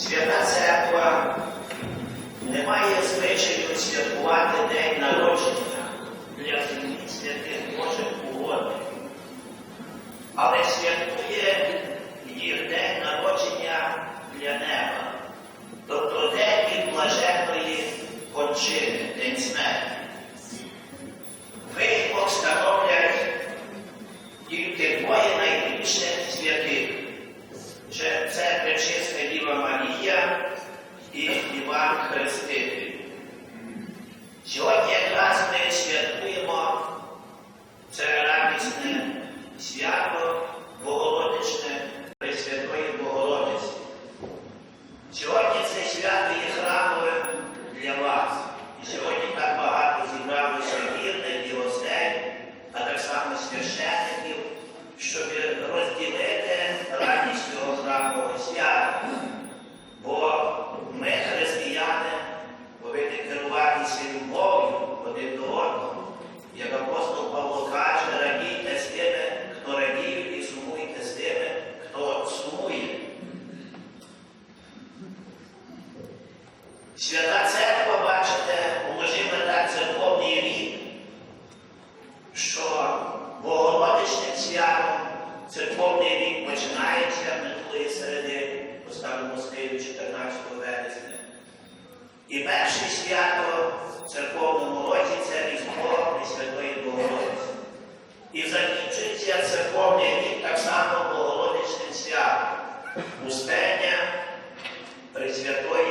Свята Церква не має звичаю святкувати День народження для святих Божих угодних. Але one hesitated. Georgia освячено, церковний рік починається минулої середи, поставимо Москві 14 вересня. І перше свято в церковному році це Різдво і Святої Богородиці. І закінчується церковний рік так само Богородичним святом, пустення Пресвятої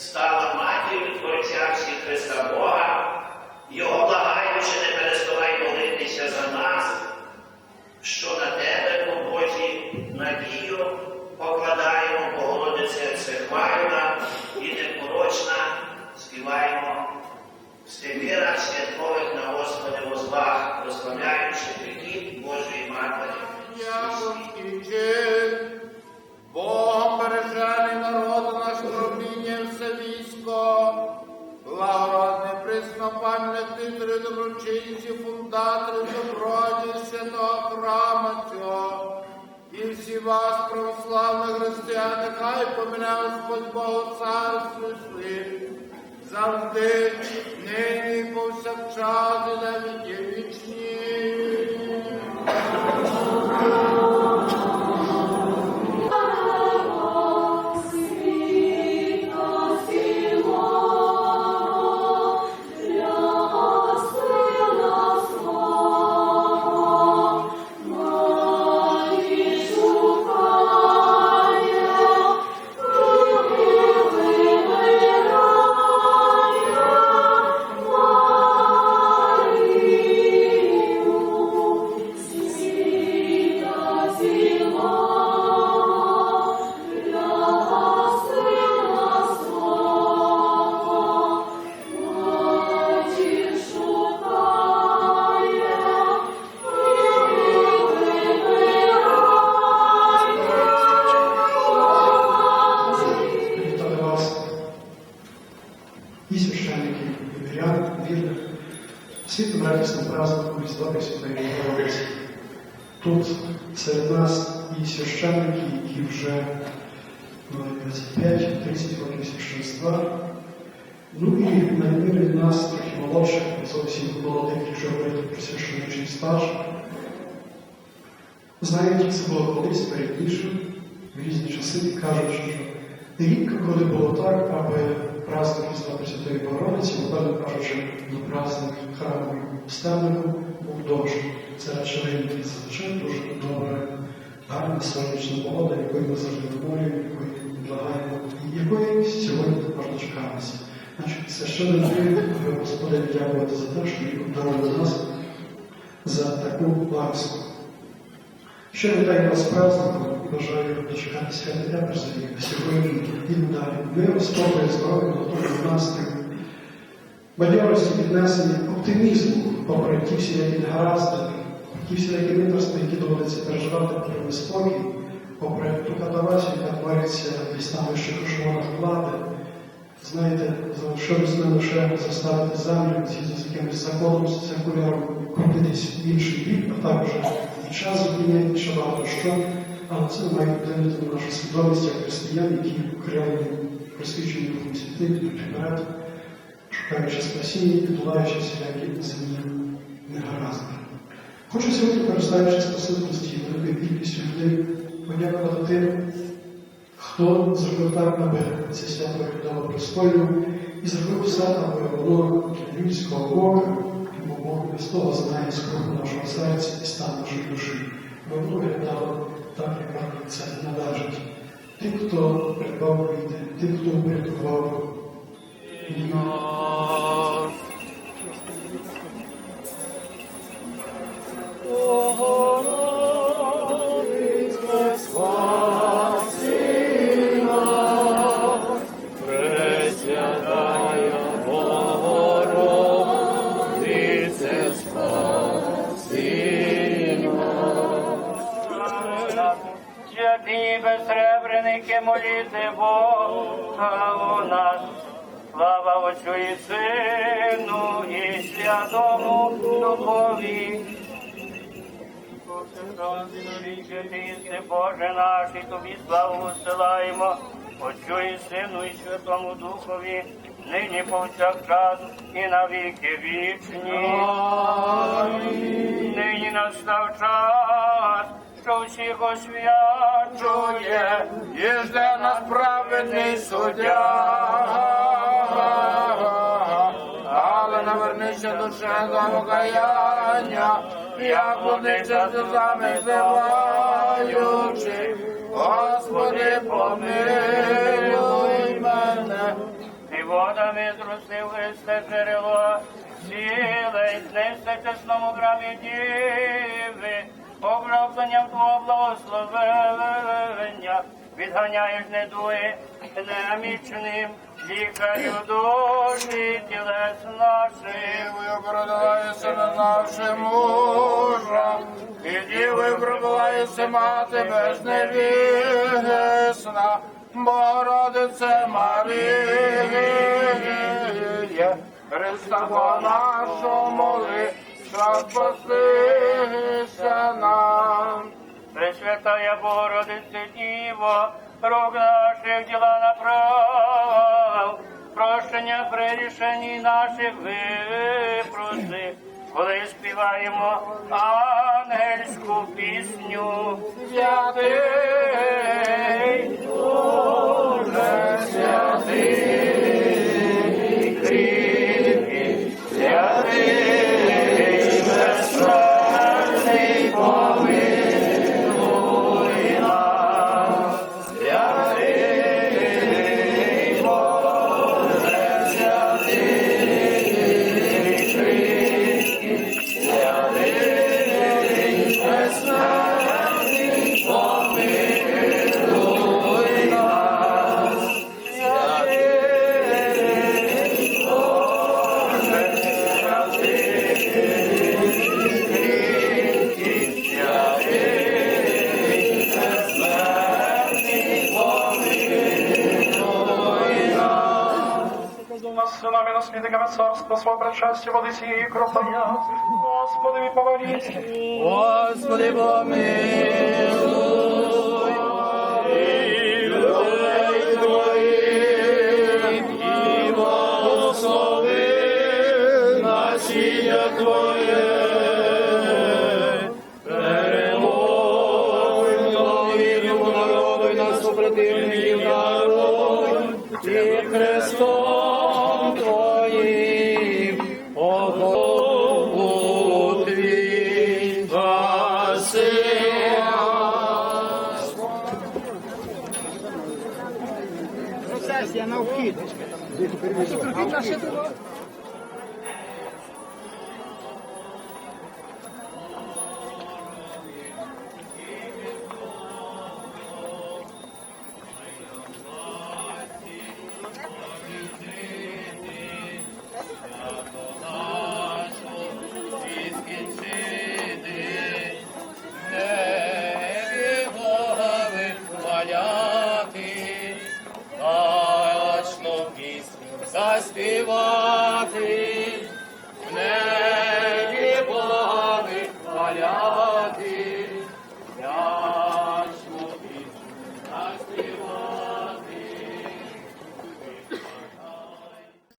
ти Господь Бог у царстві своїм, завжди, світлим радісним праздником Різдва Пресвятої Богородиці. Тут серед нас і священники, які вже мають 25-30 років священства, ну і на відміну від нас трохи молодших, не зовсім молодих, якщо говорити про священничий стаж, знають, це було колись передніше, в різні часи, і кажуть, що рідко коли було так, аби праздник Різдва Пресвятої Богородиці, напевно кажучи, на праздник храму Ставнику був дощ. Це речовинки зазвичай дуже добре, гарна сонячна погода, якої ми завжди вимолюємо, якої благаємо, і якої сьогодні також дочекалися. Значить, це ще не Господи дякувати за те, що Він обдарував нас за таку ласку. Ще вітаю вас праздником бажаю дочекати свята Епресові сьогодні і далі. Миру, спокою, здоров'я, готові настрою, бадьорості, піднесення, оптимізму, попри ті всілякі негаразди, ті всілякі витрасти, які доводиться переживати про неспокій, попри ту катавасію, яка твориться десь ще кошмарах влади. Знаєте, залишилось нам лише заставити згідно з якимось законом, з циркуляром, крутитись в інший бік, а також і час зупиняє, ще багато що. Але це має на нашу свідомість як християн, які окремі просвічені Духом Святим, йдуть вперед, шукаючи спасіння і подолаючи всілякі земні негаразди. Хочу сьогодні, користуючись присутності великої кількістю людей, подякувати тим, хто зробив так, аби це свято виглядало пристойно, і зробив все, аби воно людського Бога, бо Бог без знає скруху нашого серця і стан нашої душі, воно виглядало тим, хто Святий безсребреники, моліти Бога у нас. Слава Отцю і Сину і Святому Духові. Ти, Боже наш, і тобі славу усилаємо, Отцю і Сину і Святому Духові, нині повсякчас і на віки вічні. Нині настав час, що всіх освячує, І жде нас праведний суддя. Але навернися душе за покаяння, як водиться сльозами зливаючи. Господи, помилуй мене. і водами зростив Христе джерело, сіле, знести чесному грамі діви, оправданням Твого благословення, відганяєш недуги немічним, лікарю душі тілес наших. Дівою продавається не знавши мужа, і дівою пробувається мати безневісна, Богородице Марія, Христа по нашому моли, що спастися нам. Пресвятая Богородице Діво, рук наших діла направ, прощення при рішенні наших випроси, коли співаємо ангельську пісню. Святий, царства, свого причастя, води сієї кроплення. Господи, помолись. Господи, помилуй, Процесія на вхід.